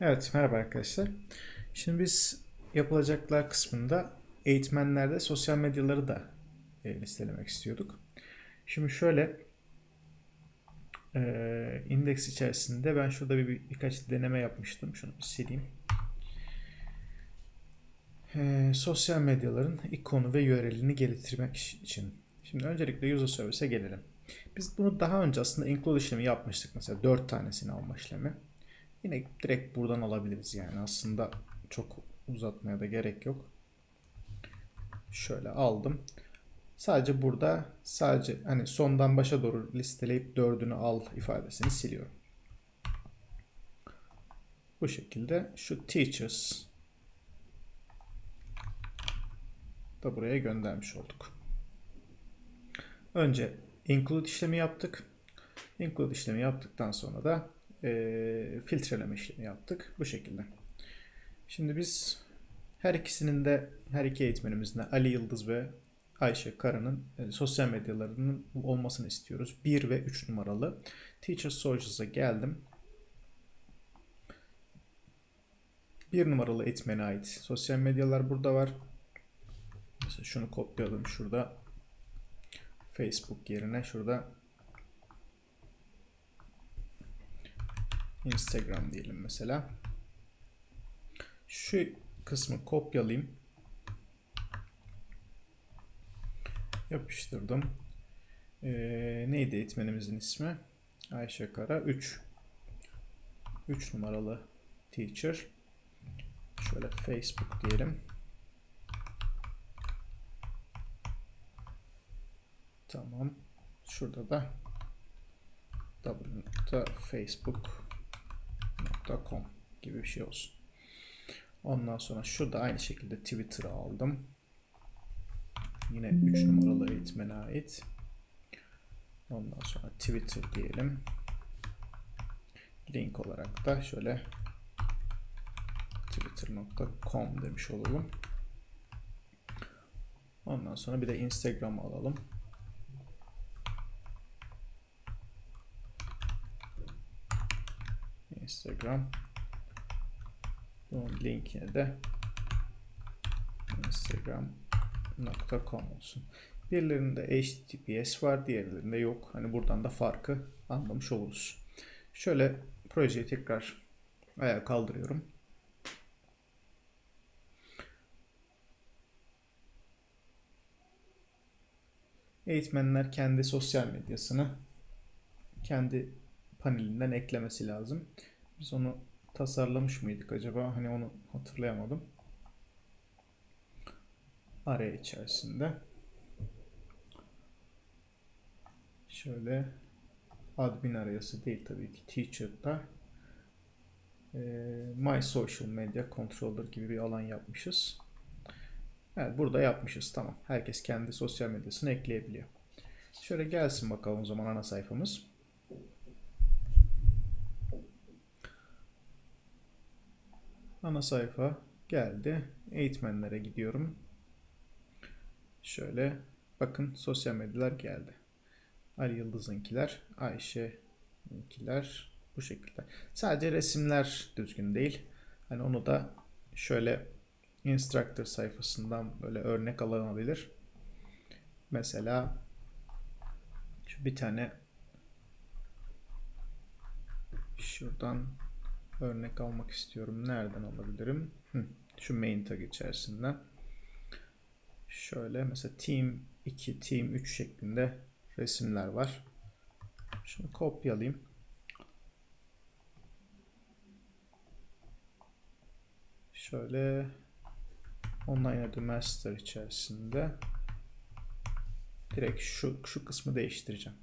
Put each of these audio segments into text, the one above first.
Evet, merhaba arkadaşlar. Şimdi biz yapılacaklar kısmında eğitmenlerde sosyal medyaları da e, listelemek istiyorduk. Şimdi şöyle e, indeks içerisinde ben şurada bir, bir- birkaç deneme yapmıştım. Şunu bir sileyim. E, sosyal medyaların ikonu ve URL'ini geliştirmek için. Şimdi öncelikle user service'e gelelim. Biz bunu daha önce aslında include işlemi yapmıştık. Mesela 4 tanesini alma işlemi. Yine direkt buradan alabiliriz yani aslında çok uzatmaya da gerek yok. Şöyle aldım. Sadece burada sadece hani sondan başa doğru listeleyip dördünü al ifadesini siliyorum. Bu şekilde şu teachers da buraya göndermiş olduk. Önce include işlemi yaptık. Include işlemi yaptıktan sonra da e, filtreleme işlemi yaptık. Bu şekilde. Şimdi biz her ikisinin de her iki eğitmenimizin de Ali Yıldız ve Ayşe Kara'nın e, sosyal medyalarının olmasını istiyoruz. 1 ve 3 numaralı. Teacher Socials'a geldim. 1 numaralı eğitmene ait sosyal medyalar burada var. Mesela şunu kopyaladım şurada. Facebook yerine şurada Instagram diyelim mesela. Şu kısmı kopyalayayım. Yapıştırdım. Ee, neydi eğitmenimizin ismi? Ayşe Kara 3. 3 numaralı teacher. Şöyle Facebook diyelim. Tamam. Şurada da www.facebook.com gibi bir şey olsun. Ondan sonra şurada aynı şekilde Twitter'ı aldım. Yine 3 numaralı eğitmene ait. Ondan sonra Twitter diyelim. Link olarak da şöyle twitter.com demiş olalım. Ondan sonra bir de Instagram alalım. Instagram. Bunun linkine de instagram.com olsun. Birilerinde HTTPS var, diğerlerinde yok. Hani buradan da farkı anlamış oluruz. Şöyle projeyi tekrar ayağa kaldırıyorum. Eğitmenler kendi sosyal medyasını kendi panelinden eklemesi lazım. Biz onu tasarlamış mıydık acaba? Hani onu hatırlayamadım. Araya içerisinde. Şöyle admin arayası değil tabii ki teacher'da e, My Social Media Controller gibi bir alan yapmışız. Evet burada yapmışız tamam. Herkes kendi sosyal medyasını ekleyebiliyor. Şöyle gelsin bakalım o zaman ana sayfamız. Ana sayfa geldi. Eğitmenlere gidiyorum. Şöyle bakın sosyal medyalar geldi. Ali Yıldız'ınkiler, Ayşe'ninkiler bu şekilde. Sadece resimler düzgün değil. Hani onu da şöyle instructor sayfasından böyle örnek alınabilir. Mesela şu bir tane şuradan örnek almak istiyorum. Nereden alabilirim? Hı, şu main tag içerisinden. Şöyle mesela team 2, team 3 şeklinde resimler var. Şunu kopyalayayım. Şöyle online adı master içerisinde direkt şu şu kısmı değiştireceğim.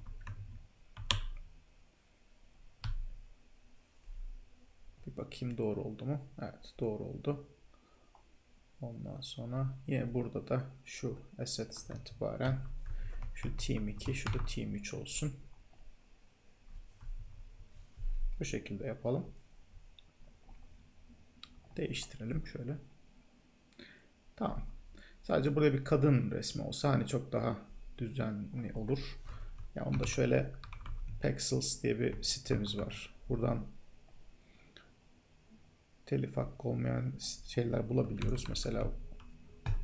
Bakayım doğru oldu mu? Evet doğru oldu. Ondan sonra yine burada da şu assets'ten itibaren şu team 2, şu da team 3 olsun. Bu şekilde yapalım. Değiştirelim şöyle. Tamam. Sadece burada bir kadın resmi olsa hani çok daha düzenli olur. Ya onu da şöyle Pexels diye bir sitemiz var. Buradan telif hakkı olmayan şeyler bulabiliyoruz. Mesela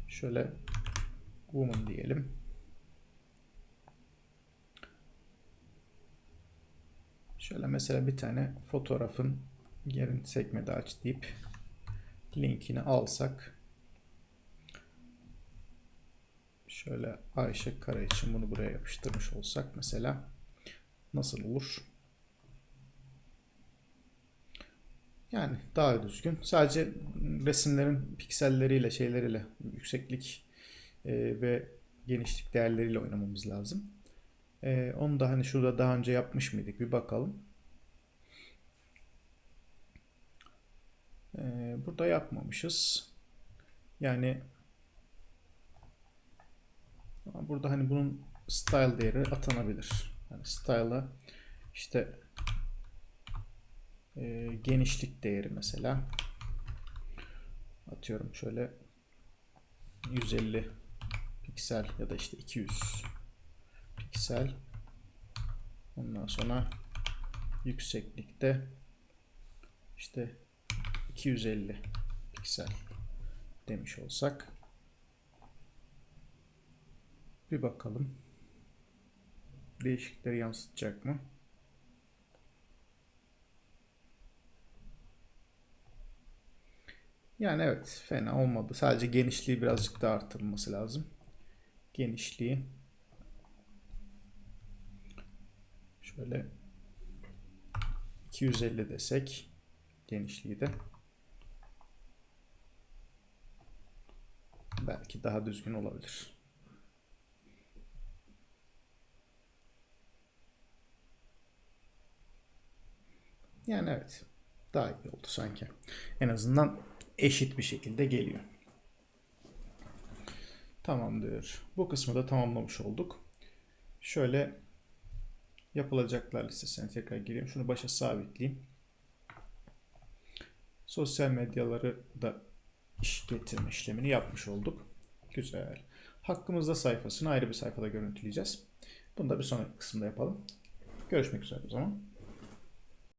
şöyle woman diyelim. Şöyle mesela bir tane fotoğrafın yerini sekmede aç deyip linkini alsak şöyle Ayşe Kara için bunu buraya yapıştırmış olsak mesela nasıl olur? Yani daha düzgün. Sadece resimlerin pikselleriyle, şeyleriyle, yükseklik e, ve genişlik değerleriyle oynamamız lazım. E, onu da hani şurada daha önce yapmış mıydık? Bir bakalım. E, burada yapmamışız. Yani burada hani bunun style değeri atanabilir. Yani style'a işte e, genişlik değeri mesela. Atıyorum şöyle 150 piksel ya da işte 200 piksel. Ondan sonra yükseklikte işte 250 piksel demiş olsak. Bir bakalım. Değişiklikleri yansıtacak mı? Yani evet fena olmadı. Sadece genişliği birazcık daha artırılması lazım. Genişliği şöyle 250 desek genişliği de belki daha düzgün olabilir. Yani evet daha iyi oldu sanki. En azından eşit bir şekilde geliyor. Tamamdır. Bu kısmı da tamamlamış olduk. Şöyle yapılacaklar listesine tekrar gireyim. Şunu başa sabitleyeyim. Sosyal medyaları da iş getirme işlemini yapmış olduk. Güzel. Hakkımızda sayfasını ayrı bir sayfada görüntüleyeceğiz. Bunu da bir sonraki kısımda yapalım. Görüşmek üzere o zaman.